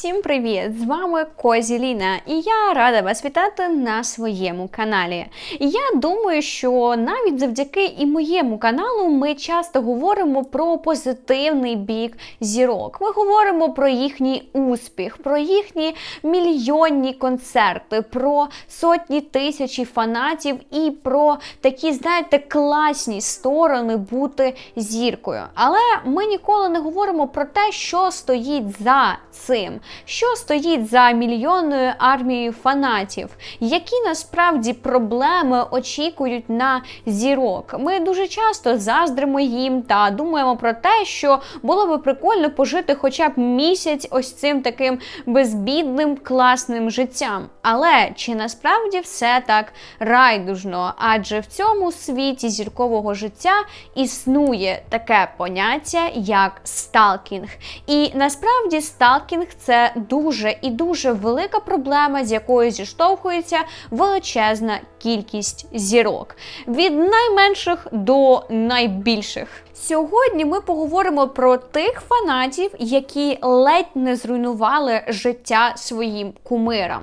Всім привіт! З вами Козі Ліна, і я рада вас вітати на своєму каналі. Я думаю, що навіть завдяки і моєму каналу ми часто говоримо про позитивний бік зірок. Ми говоримо про їхній успіх, про їхні мільйонні концерти, про сотні тисячі фанатів і про такі, знаєте, класні сторони бути зіркою. Але ми ніколи не говоримо про те, що стоїть за цим, що стоїть за мільйонною армією фанатів, які насправді проблеми очікують на зірок. Ми дуже часто заздримо їм та думаємо про те, що було би прикольно пожити хоча б місяць ось цим таким безбідним класним життям. Але чи насправді все так райдужно? Адже в цьому світі зіркового життя існує таке поняття як сталкінг. І насправді сталкінг це дуже і дуже велика проблема, з якою зіштовхується величезна кількість зірок від найменших до найбільших. Сьогодні ми поговоримо про тих фанатів, які ледь не зруйнували життя своїм кумирам,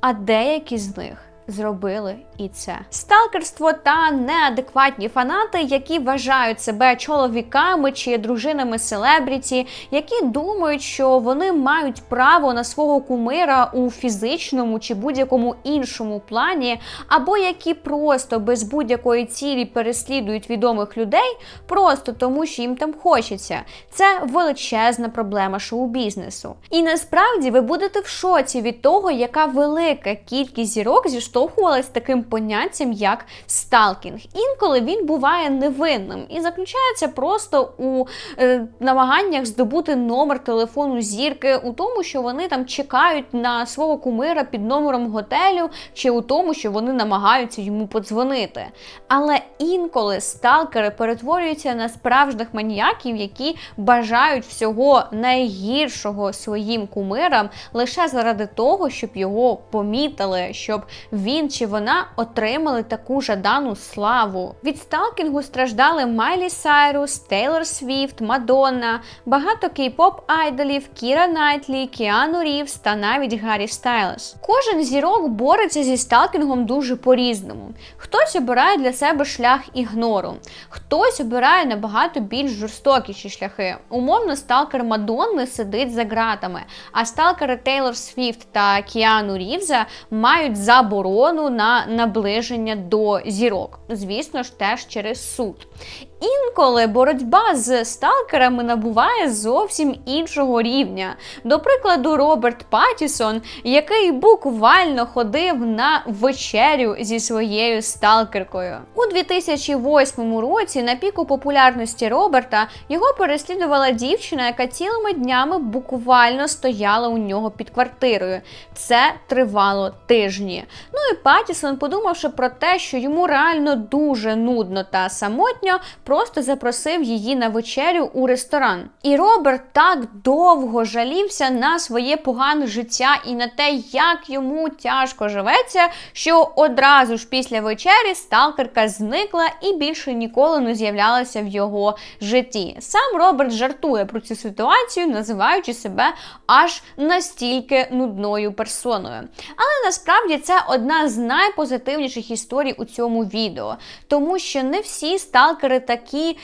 а деякі з них зробили і це сталкерство та неадекватні фанати, які вважають себе чоловіками чи дружинами селебріті, які думають, що вони мають право на свого кумира у фізичному чи будь-якому іншому плані, або які просто без будь-якої цілі переслідують відомих людей, просто тому, що їм там хочеться. Це величезна проблема шоу-бізнесу. І насправді ви будете в шоці від того, яка велика кількість зірок зіштовхувалась таким поняттям як сталкінг. Інколи він буває невинним і заключається просто у е, намаганнях здобути номер телефону зірки, у тому, що вони там чекають на свого кумира під номером готелю, чи у тому, що вони намагаються йому подзвонити. Але інколи сталкери перетворюються на справжніх маніяків, які бажають всього найгіршого своїм кумирам лише заради того, щоб його помітили, щоб він чи вона отримали таку жадану славу. Від сталкінгу страждали Майлі Сайрус, Тейлор Свіфт, Мадонна, багато кей-поп айдолів, Кіра Найтлі, Кіану Рівс та навіть Гаррі Стайлес. Кожен зірок бореться зі сталкінгом дуже по-різному. Хтось обирає для себе шлях ігнору, хтось обирає набагато більш жорстокіші шляхи. Умовно, сталкер Мадонни сидить за ґратами, а сталкери Тейлор Свіфт та Кіану Рівза мають заборону на наближення до зірок. Звісно ж, теж через суд. Інколи боротьба з сталкерами набуває зовсім іншого рівня. До прикладу, Роберт Паттісон, який буквально ходив на вечерю зі своєю сталкеркою. У 2008 році на піку популярності Роберта його переслідувала дівчина, яка цілими днями буквально стояла у нього під квартирою. Це тривало тижні. Ну і Паттісон, подумавши про те, що йому реально дуже нудно та самотньо просто запросив її на вечерю у ресторан. І Роберт так довго жалівся на своє погане життя і на те, як йому тяжко живеться, що одразу ж після вечері сталкерка зникла і більше ніколи не з'являлася в його житті. Сам Роберт жартує про цю ситуацію, називаючи себе аж настільки нудною персоною. Але насправді це одна з найпозитивніших історій у цьому відео, тому що не всі сталкери такі aqui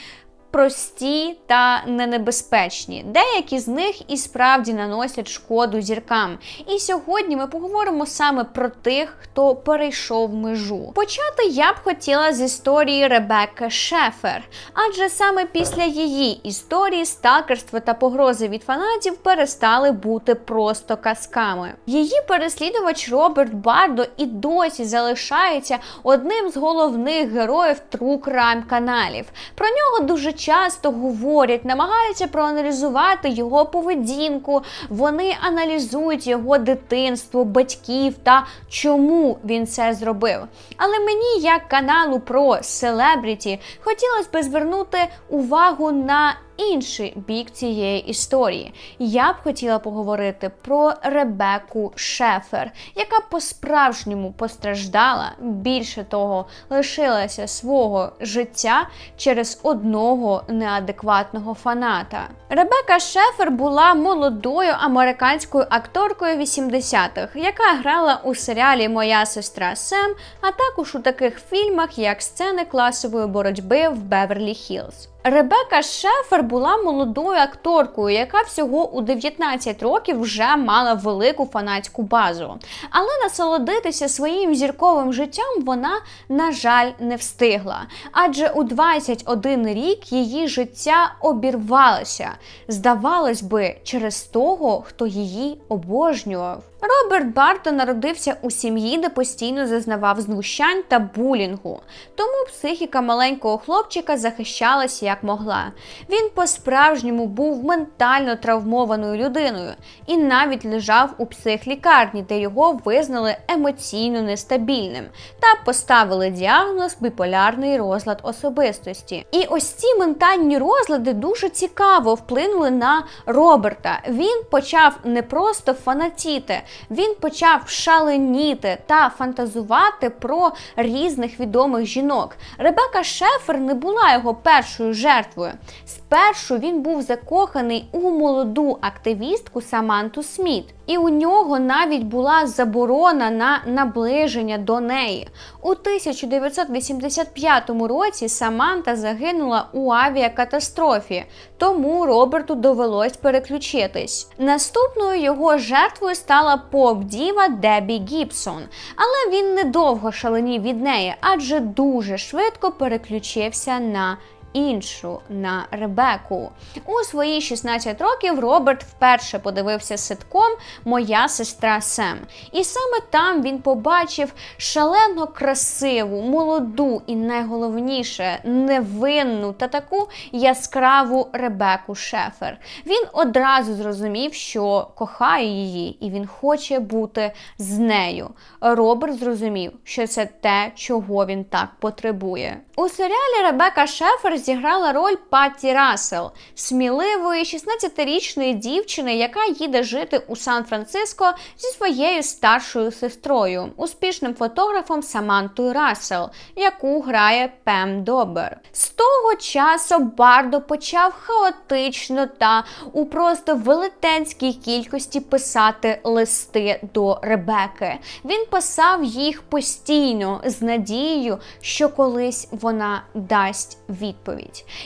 прості та ненебезпечні. Деякі з них і справді наносять шкоду зіркам. І сьогодні ми поговоримо саме про тих, хто перейшов межу. Почати я б хотіла з історії Ребекки Шефер, адже саме після її історії сталкерство та погрози від фанатів перестали бути просто казками. Її переслідувач Роберт Бардо і досі залишається одним з головних героїв True Crime каналів. Про нього дуже часто говорять, намагаються проаналізувати його поведінку. Вони аналізують його дитинство, батьків та чому він це зробив. Але мені, як каналу про селебріті, хотілося б звернути увагу на інший бік цієї історії. Я б хотіла поговорити про Ребеку Шефер, яка по-справжньому постраждала, більше того, лишилася свого життя через одного неадекватного фаната. Ребека Шефер була молодою американською акторкою 80-х, яка грала у серіалі Моя сестра Сем, а також у таких фільмах, як сцени класової боротьби в Беверлі Хілз. Ребека Шефер була молодою акторкою, яка всього у 19 років вже мала велику фанатську базу. Але насолодитися своїм зірковим життям вона, на жаль, не встигла. Адже у 21 рік її життя обірвалося. Здавалось би, через того, хто її обожнював. Роберт Барто народився у сім'ї, де постійно зазнавав знущань та булінгу, тому психіка маленького хлопчика захищалась як могла. Він по-справжньому був ментально травмованою людиною і навіть лежав у психлікарні, де його визнали емоційно нестабільним та поставили діагноз біполярний розлад особистості. І ось ці ментальні розлади дуже цікаво вплинули на Роберта. Він почав не просто фанатіти він почав шаленіти та фантазувати про різних відомих жінок. Ребека Шефер не була його першою жертвою. Спершу він був закоханий у молоду активістку Саманту Сміт, і у нього навіть була заборона на наближення до неї. У 1985 році Саманта загинула у авіакатастрофі, тому Роберту довелось переключитись. Наступною його жертвою стала поп-діва Дебі Гібсон, але він недовго шаленів від неї, адже дуже швидко переключився на іншу на Ребеку. У свої 16 років Роберт вперше подивився ситком Моя сестра Сем. І саме там він побачив шалено красиву, молоду і найголовніше невинну та таку яскраву Ребеку Шефер. Він одразу зрозумів, що кохає її, і він хоче бути з нею. Роберт зрозумів, що це те, чого він так потребує. У серіалі Ребека Шефер зіграла роль Патті Рассел, сміливої 16-річної дівчини, яка їде жити у Сан-Франциско зі своєю старшою сестрою, успішним фотографом Самантою Рассел, яку грає Пем Добер. З того часу Бардо почав хаотично та у просто велетенській кількості писати листи до Ребеки. Він писав їх постійно з надією, що колись вона дасть відповідь.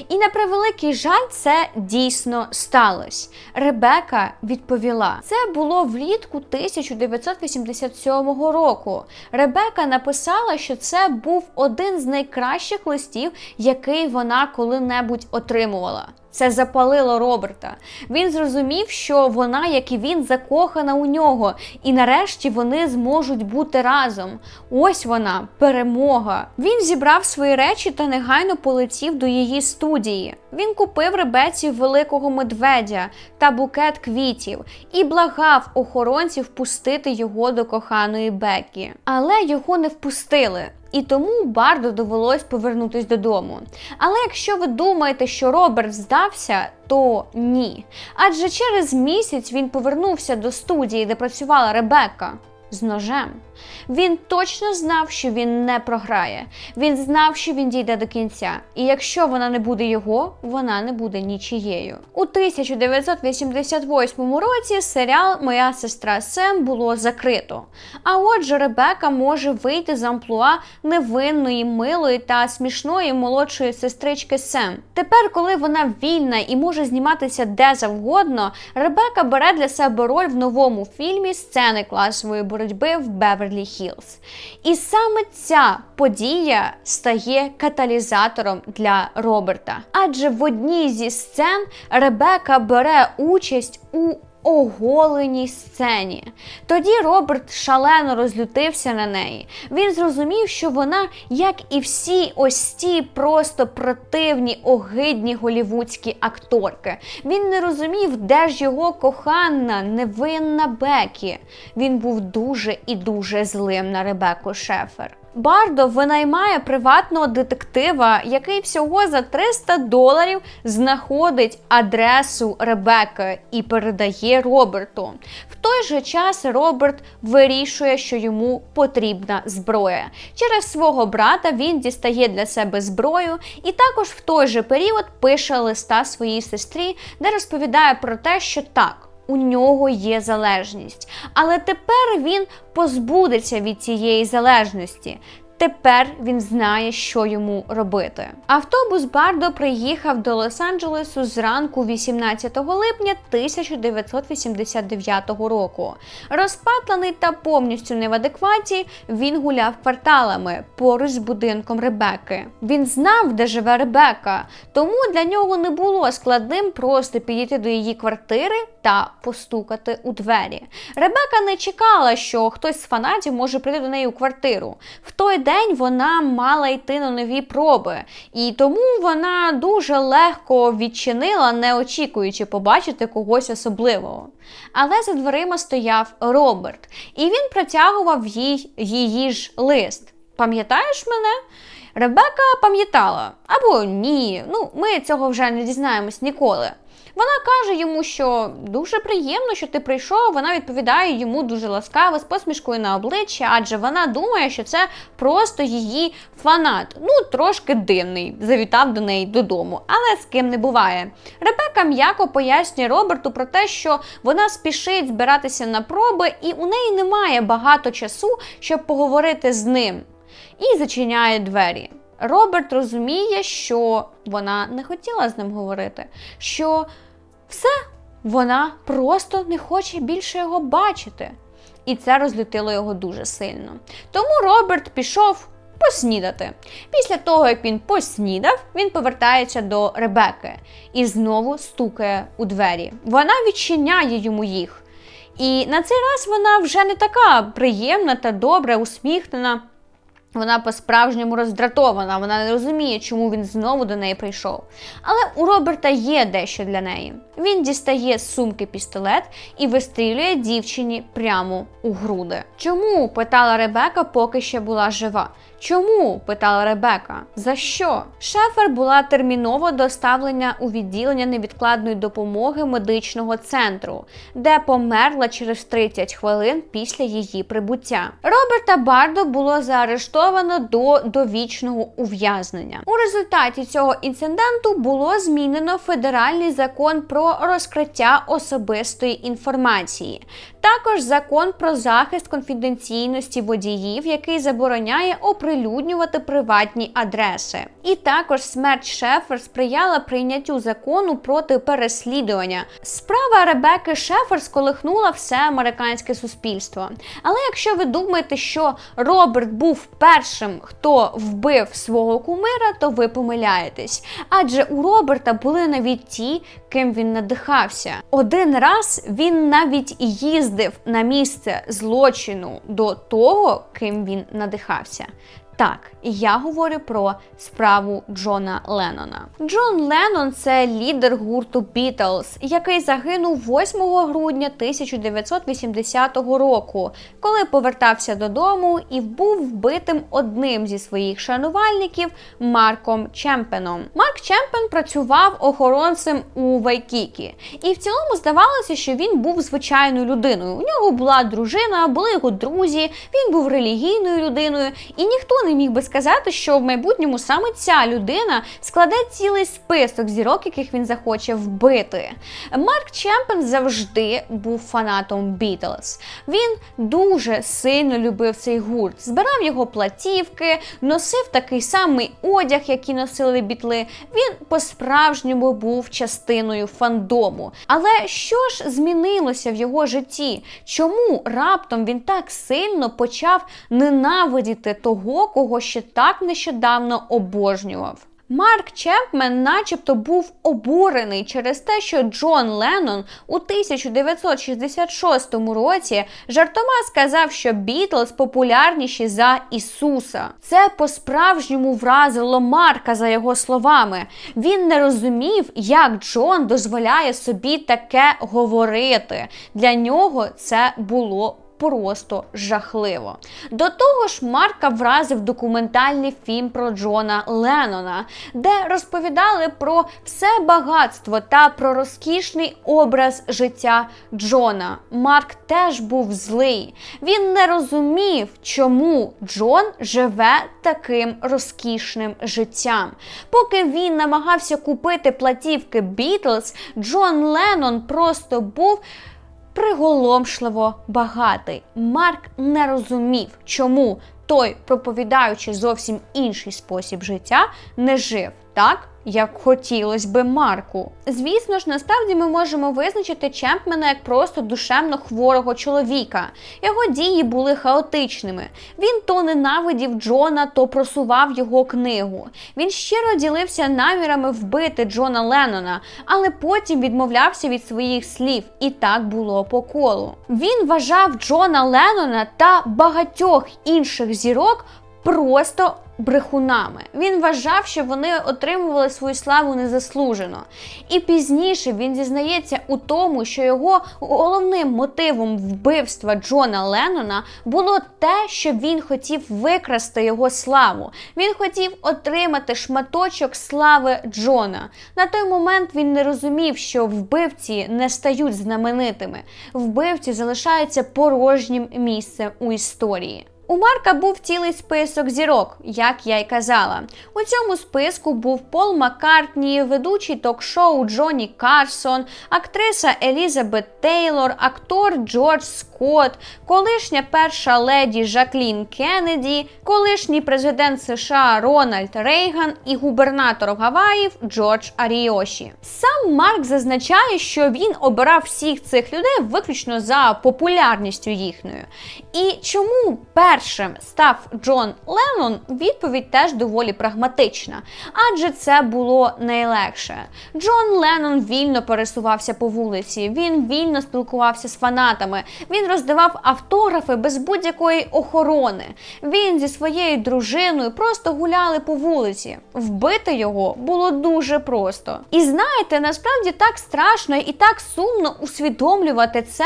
І на превеликий жаль, це дійсно сталося. Ребека відповіла: це було влітку 1987 року. Ребека написала, що це був один з найкращих листів, який вона коли-небудь отримувала. Це запалило Роберта. Він зрозумів, що вона, як і він, закохана у нього, і нарешті вони зможуть бути разом. Ось вона, перемога. Він зібрав свої речі та негайно полетів до її студії. Він купив ребеці великого медведя та букет квітів і благав охоронців впустити його до коханої Бекі. Але його не впустили. І тому Бардо довелось повернутись додому. Але якщо ви думаєте, що Роберт здався, то ні. Адже через місяць він повернувся до студії, де працювала Ребекка з ножем. Він точно знав, що він не програє. Він знав, що він дійде до кінця. І якщо вона не буде його, вона не буде нічією. У 1988 році серіал Моя сестра Сем було закрито. А отже, Ребека може вийти з амплуа невинної, милої та смішної молодшої сестрички Сем. Тепер, коли вона вільна і може зніматися де завгодно, Ребека бере для себе роль в новому фільмі сцени класової боротьби в Беверлі Хілз. І саме ця подія стає каталізатором для Роберта. Адже в одній зі сцен Ребека бере участь у оголеній сцені. Тоді Роберт шалено розлютився на неї. Він зрозумів, що вона, як і всі ось ті просто противні, огидні голівудські акторки. Він не розумів, де ж його кохана, невинна Бекі. Він був дуже і дуже злим на Ребеку Шефер. Бардо винаймає приватного детектива, який всього за 300 доларів знаходить адресу Ребекки і передає Роберту. В той же час Роберт вирішує, що йому потрібна зброя. Через свого брата він дістає для себе зброю і також в той же період пише листа своїй сестрі, де розповідає про те, що так. У нього є залежність, але тепер він позбудеться від цієї залежності. Тепер він знає, що йому робити. Автобус Бардо приїхав до Лос-Анджелесу зранку 18 липня 1989 року. Розпатлений та повністю не в адекваті, він гуляв кварталами поруч з будинком Ребекки. Він знав, де живе Ребекка, тому для нього не було складним просто підійти до її квартири та постукати у двері. Ребека не чекала, що хтось з фанатів може прийти до неї у квартиру. В той день вона мала йти на нові проби, і тому вона дуже легко відчинила, не очікуючи побачити когось особливого. Але за дверима стояв Роберт, і він протягував їй її ж лист. Пам'ятаєш мене? Ребека пам'ятала або ні, ну ми цього вже не дізнаємось ніколи. Вона каже йому, що дуже приємно, що ти прийшов. Вона відповідає йому дуже ласкаво, з посмішкою на обличчі, адже вона думає, що це просто її фанат. Ну, трошки дивний, завітав до неї додому, але з ким не буває. Ребека м'яко пояснює Роберту про те, що вона спішить збиратися на проби, і у неї немає багато часу, щоб поговорити з ним. І зачиняє двері. Роберт розуміє, що вона не хотіла з ним говорити, що все, вона просто не хоче більше його бачити. І це розлютило його дуже сильно. Тому Роберт пішов поснідати. Після того, як він поснідав, він повертається до Ребекки і знову стукає у двері. Вона відчиняє йому їх. І на цей раз вона вже не така приємна та добра, усміхнена. Вона по-справжньому роздратована, вона не розуміє, чому він знову до неї прийшов. Але у Роберта є дещо для неї. Він дістає з сумки пістолет і вистрілює дівчині прямо у груди. Чому? питала Ребека, поки ще була жива. Чому? питала Ребека. За що? Шефер була терміново доставлена у відділення невідкладної допомоги медичного центру, де померла через 30 хвилин після її прибуття. Роберта Бардо було заарештовано до довічного ув'язнення. У результаті цього інциденту було змінено федеральний закон про розкриття особистої інформації. Також закон про захист конфіденційності водіїв, який забороняє оприлюднювати приватні адреси. І також смерть Шефер сприяла прийняттю закону проти переслідування. Справа Ребекки Шефер сколихнула все американське суспільство. Але якщо ви думаєте, що Роберт був першим, хто вбив свого кумира, то ви помиляєтесь. Адже у Роберта були навіть ті, ким він надихався. Один раз він навіть їздив на місце злочину до того, ким він надихався. Так, я говорю про справу Джона Леннона. Джон Леннон це лідер гурту Beatles, який загинув 8 грудня 1980 року, коли повертався додому і був вбитим одним зі своїх шанувальників Марком Чемпеном. Марк Чемпен працював охоронцем у Вайкікі, і в цілому здавалося, що він був звичайною людиною. У нього була дружина, були його друзі, він був релігійною людиною, і ніхто не міг би сказати, що в майбутньому саме ця людина складе цілий список зірок, яких він захоче вбити. Марк Чемпен завжди був фанатом Бітлз. Він дуже сильно любив цей гурт, збирав його платівки, носив такий самий одяг, який носили бітли. Він по-справжньому був частиною фандому. Але що ж змінилося в його житті? Чому раптом він так сильно почав ненавидіти того, кого ще так нещодавно обожнював? Марк Чемпмен начебто був обурений через те, що Джон Леннон у 1966 році жартома сказав, що Бітлз популярніші за Ісуса. Це по-справжньому вразило Марка за його словами. Він не розумів, як Джон дозволяє собі таке говорити. Для нього це було просто жахливо. До того ж, Марка вразив документальний фільм про Джона Леннона, де розповідали про все багатство та про розкішний образ життя Джона. Марк теж був злий. Він не розумів, чому Джон живе таким розкішним життям. Поки він намагався купити платівки Бітлз, Джон Леннон просто був приголомшливо багатий. Марк не розумів, чому той, проповідаючи зовсім інший спосіб життя, не жив так. Як хотілося би Марку. Звісно ж, насправді ми можемо визначити Чемпмена як просто душевно хворого чоловіка. Його дії були хаотичними. Він то ненавидів Джона, то просував його книгу. Він щиро ділився намірами вбити Джона Леннона, але потім відмовлявся від своїх слів, і так було по колу. Він вважав Джона Леннона та багатьох інших зірок просто брехунами. Він вважав, що вони отримували свою славу незаслужено. І пізніше він зізнається у тому, що його головним мотивом вбивства Джона Леннона було те, що він хотів викрасти його славу. Він хотів отримати шматочок слави Джона. На той момент він не розумів, що вбивці не стають знаменитими. Вбивці залишаються порожнім місцем у історії. У Марка був цілий список зірок, як я й казала. У цьому списку був Пол Маккартні, ведучий ток-шоу Джонні Карсон, актриса Елізабет Тейлор, актор Джордж Скотт, колишня перша леді Жаклін Кеннеді, колишній президент США Рональд Рейган і губернатор Гаваїв Джордж Аріоші. Сам Марк зазначає, що він обирав всіх цих людей виключно за популярністю їхньою. І чому першим став Джон Леннон, відповідь теж доволі прагматична, адже це було найлегше. Джон Леннон вільно пересувався по вулиці, він вільно спілкувався з фанатами, він роздавав автографи без будь-якої охорони. Він зі своєю дружиною просто гуляли по вулиці. Вбити його було дуже просто. І знаєте, насправді так страшно і так сумно усвідомлювати це,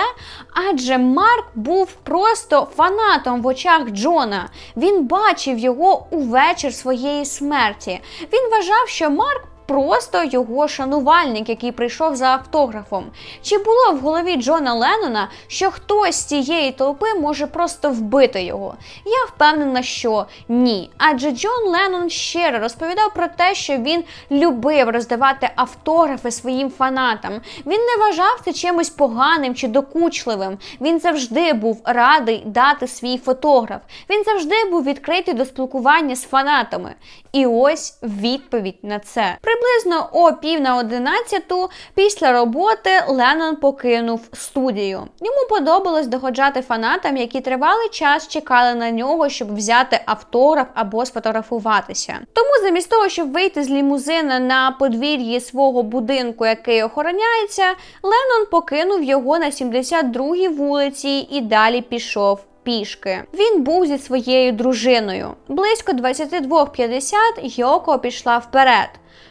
адже Марк був просто фанатом в очах Джона. Він бачив його у вечір своєї смерті. Він вважав, що Марк. Просто його шанувальник, який прийшов за автографом. Чи було в голові Джона Леннона, що хтось з цієї толпи може просто вбити його? Я впевнена, що ні. Адже Джон Леннон щиро розповідав про те, що він любив роздавати автографи своїм фанатам. Він не вважав це чимось поганим чи докучливим. Він завжди був радий дати свій фотограф. Він завжди був відкритий до спілкування з фанатами. І ось відповідь на це. Приблизно о пів на одинадцяту після роботи Леннон покинув студію. Йому подобалось доходжати фанатам, які тривалий час чекали на нього, щоб взяти автограф або сфотографуватися. Тому замість того, щоб вийти з лімузина на подвір'ї свого будинку, який охороняється, Леннон покинув його на 72-й вулиці і далі пішов пішки. Він був зі своєю дружиною. Близько 22.50 Йоко пішла вперед.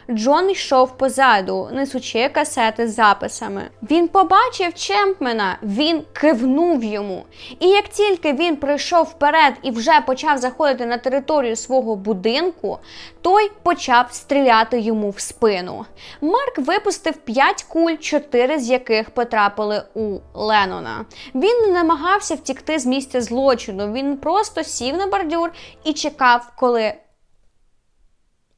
Джон йшов позаду, несучи касети з записами. Він побачив Чемпмена, він кивнув йому. І як тільки він прийшов вперед і вже почав заходити на територію свого будинку, той почав стріляти йому в спину. Марк випустив 5 куль, 4 з яких потрапили у Леннона. Він не намагався втікти з місця злочину. Він просто сів на бордюр і чекав, коли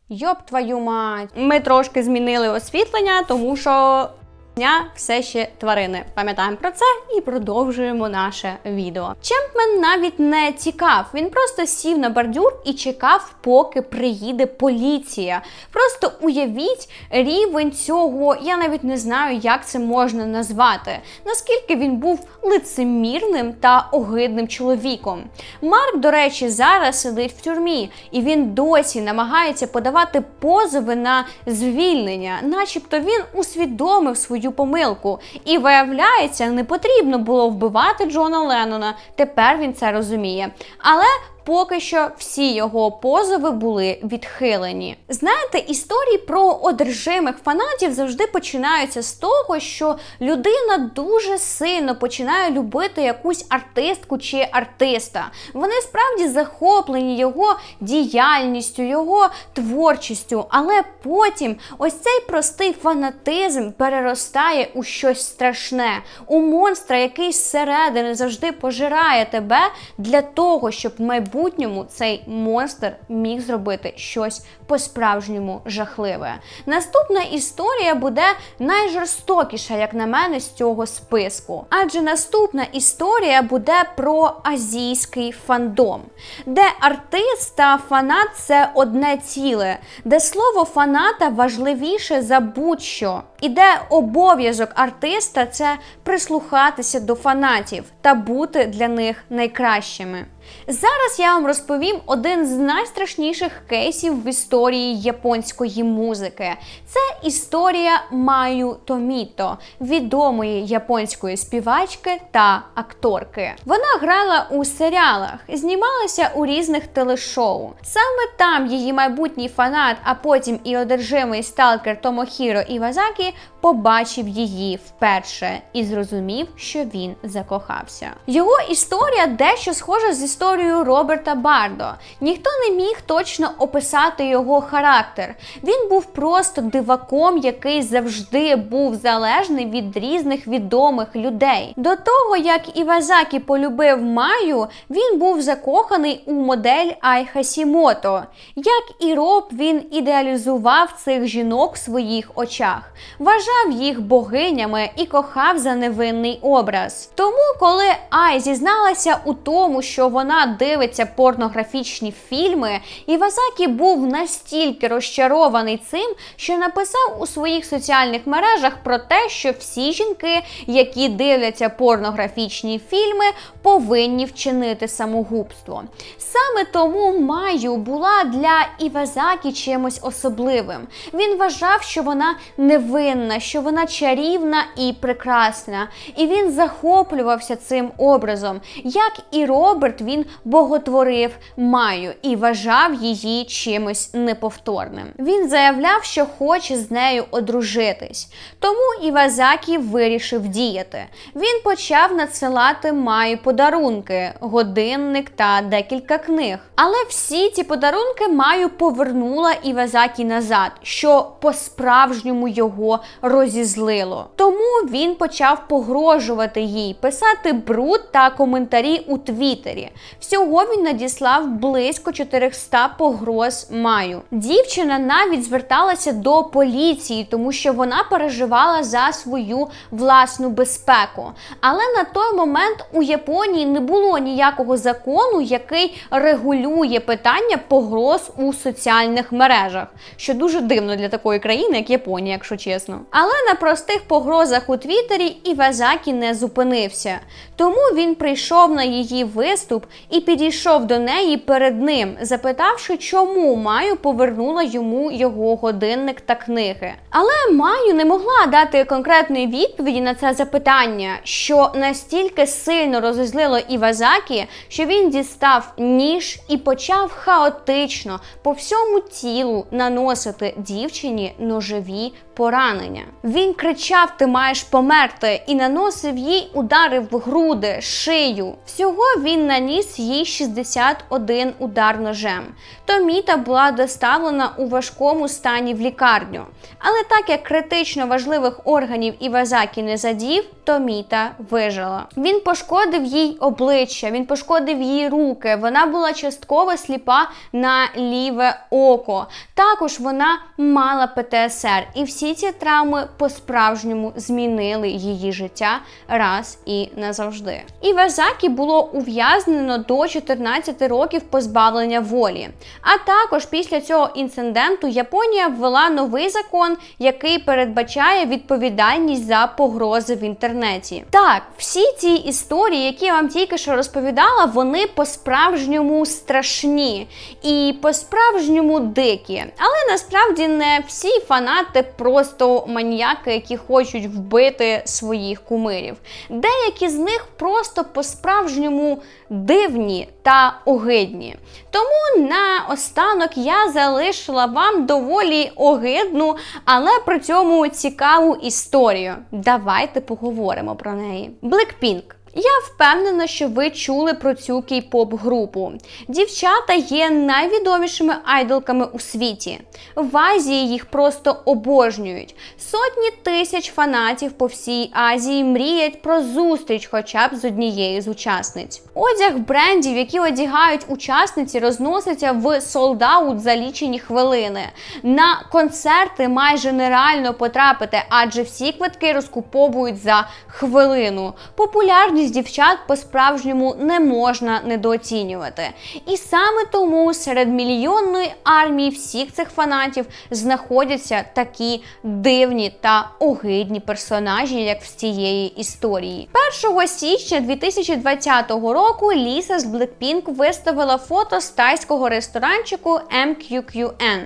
Йоп твою мать. Ми трошки змінили освітлення, тому що дня все ще тварини. Пам'ятаємо про це і продовжуємо наше відео. Чемпмен навіть не тікав, він просто сів на бордюр і чекав, поки приїде поліція. Просто уявіть рівень цього, я навіть не знаю, як це можна назвати. Наскільки він був лицемірним та огидним чоловіком. Марк, до речі, зараз сидить в тюрмі, і він досі намагається подавати позови на звільнення, начебто він усвідомив свою помилку. І виявляється, не потрібно було вбивати Джона Леннона. Тепер він це розуміє. Але поки що всі його позови були відхилені. Знаєте, історії про одержимих фанатів завжди починаються з того, що людина дуже сильно починає любити якусь артистку чи артиста. Вони справді захоплені його діяльністю, його творчістю, але потім ось цей простий фанатизм переростає у щось страшне, у монстра, який зсередини завжди пожирає тебе для того, щоб в майбутньому цей монстр міг зробити щось по-справжньому жахливе. Наступна історія буде найжорстокіша, як на мене, з цього списку. Адже наступна історія буде про азійський фандом, де артист та фанат це одне ціле, де слово фаната важливіше за будь-що, і де обов'язок артиста це прислухатися до фанатів та бути для них найкращими. Зараз я вам розповім один з найстрашніших кейсів в історії японської музики. Це історія Маю Томіто, відомої японської співачки та акторки. Вона грала у серіалах, знімалася у різних телешоу. Саме там її майбутній фанат, а потім і одержимий сталкер Томохіро Івазакі побачив її вперше і зрозумів, що він закохався. Його історія дещо схожа з історією Роберта Бардо. Ніхто не міг точно описати його характер. Він був просто диваком, який завжди був залежний від різних відомих людей. До того як Івазакі полюбив Маю, він був закоханий у модель Ай Хасімото. Як і Роб, він ідеалізував цих жінок в своїх очах, вважав їх богинями і кохав за невинний образ. Тому, коли Ай зізналася у тому, що вона дивиться порнографічні фільми, Івазакі був настільки розчарований цим, що написав у своїх соціальних мережах про те, що всі жінки, які дивляться порнографічні фільми, повинні вчинити самогубство. Саме тому Маю була для Івазакі чимось особливим. Він вважав, що вона невинна, що вона чарівна і прекрасна, і він захоплювався цим образом. Як і Роберт, він боготворив Маю і вважав її чимось неповторним. Він заявляв, що хоче з нею одружитись. Тому Івазакі вирішив діяти. Він почав надсилати Маю подарунки, годинник та декілька книг. Але всі ці подарунки Маю повернула Івазакі назад, що по-справжньому його розізлило. Тому він почав погрожувати їй, писати бруд та коментарі у Твіттері. Всього він надіслав близько 400 погроз Маю. Дівчина навіть зверталася до поліції, тому що вона переживала за свою власну безпеку. Але на той момент у Японії не було ніякого закону, який регулює питання погроз у соціальних мережах, що дуже дивно для такої країни, як Японія, якщо чесно. Але на простих погрозах у Твіттері Івазакі не зупинився. Тому він прийшов на її виступ і підійшов до неї перед ним, запитавши, чому Маю повернула йому його годинник та книги. Але Маю не могла дати конкретної відповіді на це запитання, що настільки сильно розозлило Івазакі, що він дістав ніж і почав хаотично по всьому тілу наносити дівчині ножові поранення. Він кричав: Ти маєш померти, і наносив їй удари в груди, шию. Всього він наніс їй 61 удар ножем. Томіта була доставлена у важкому стані в лікарню. Але так як критично важливих органів Івазакі не задів, Томіта вижила. Він пошкодив їй обличчя, він пошкодив їй руки. Вона була частково сліпа на ліве око. Також вона мала ПТСР, і всі ці травми по-справжньому змінили її життя раз і назавжди. Івазакі було ув'язнено до 14 років позбавлення волі. А також після цього інциденту Японія ввела новий закон, який передбачає відповідальність за погрози в інтернеті. Так, всі ці історії, які я вам тільки що розповідала, вони по-справжньому страшні і по-справжньому дикі. Але насправді не всі фанати просто маніяки, які хочуть вбити своїх кумирів. Деякі з них просто по-справжньому дивні та огидні. Тому на останок я залишила вам доволі огидну, але при цьому цікаву історію. Давайте поговоримо про неї. Blackpink. Я впевнена, що ви чули про цю кей-поп групу. Дівчата є найвідомішими айдолками у світі. В Азії їх просто обожнюють. Сотні тисяч фанатів по всій Азії мріють про зустріч, хоча б з однією з учасниць. Одяг брендів, які одягають учасниці, розноситься в солдаут за лічені хвилини. На концерти майже нереально потрапити, адже всі квитки розкуповують за хвилину. Популярність дівчат по-справжньому не можна недооцінювати. І саме тому серед мільйонної армії всіх цих фанатів знаходяться такі дивні та огидні персонажі, як з цієї історії. 1 січня 2020 року Ліса з Blackpink виставила фото з тайського ресторанчику MQQN.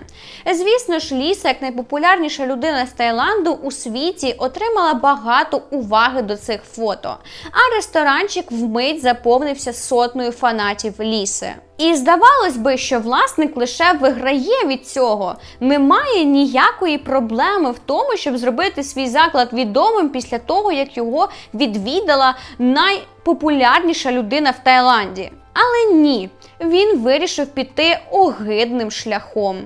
Звісно ж, Ліса, як найпопулярніша людина з Таїланду у світі, отримала багато уваги до цих фото. А ресторанчик вмить заповнився сотнею фанатів ліси. І здавалось би, що власник лише виграє від цього. Немає ніякої проблеми в тому, щоб зробити свій заклад відомим після того, як його відвідала найпопулярніша людина в Таїланді. Але ні, він вирішив піти огидним шляхом.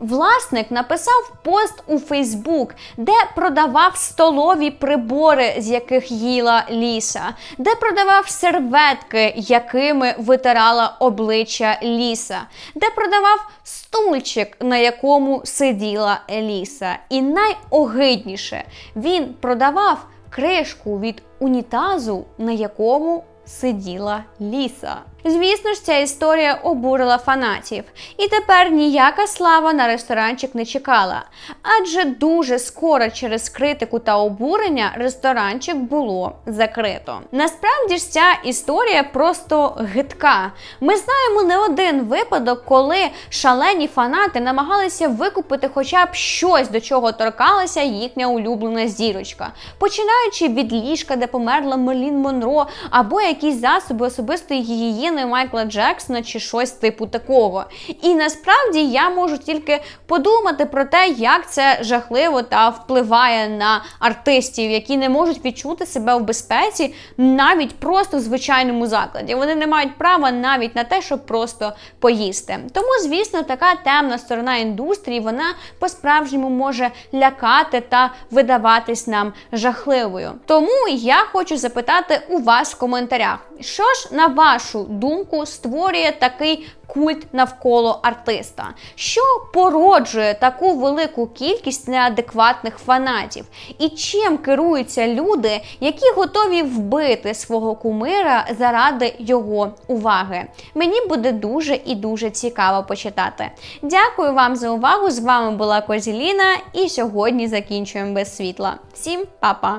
Власник написав пост у Фейсбук, де продавав столові прибори, з яких їла ліса, де продавав серветки, якими витирала обличчя ліса, де продавав стульчик, на якому сиділа ліса. І найогидніше він продавав кришку від унітазу, на якому сиділа ліса. Звісно ж, ця історія обурила фанатів, і тепер ніяка слава на ресторанчик не чекала. Адже дуже скоро через критику та обурення ресторанчик було закрито. Насправді ж ця історія просто гидка. Ми знаємо не один випадок, коли шалені фанати намагалися викупити хоча б щось, до чого торкалася їхня улюблена зірочка, починаючи від ліжка, де померла Мерлін Монро, або якісь засоби особистої гігієни Майкла Джексона чи щось типу такого. І насправді я можу тільки подумати про те, як це жахливо та впливає на артистів, які не можуть відчути себе в безпеці навіть просто в звичайному закладі. Вони не мають права навіть на те, щоб просто поїсти. Тому, звісно, така темна сторона індустрії вона по-справжньому може лякати та видаватись нам жахливою. Тому я хочу запитати у вас в коментарях, що ж на вашу думку створює такий культ навколо артиста, що породжує таку велику кількість неадекватних фанатів, і чим керуються люди, які готові вбити свого кумира заради його уваги. Мені буде дуже і дуже цікаво почитати. Дякую вам за увагу! З вами була Козіліна, і сьогодні закінчуємо без світла. Всім па-па!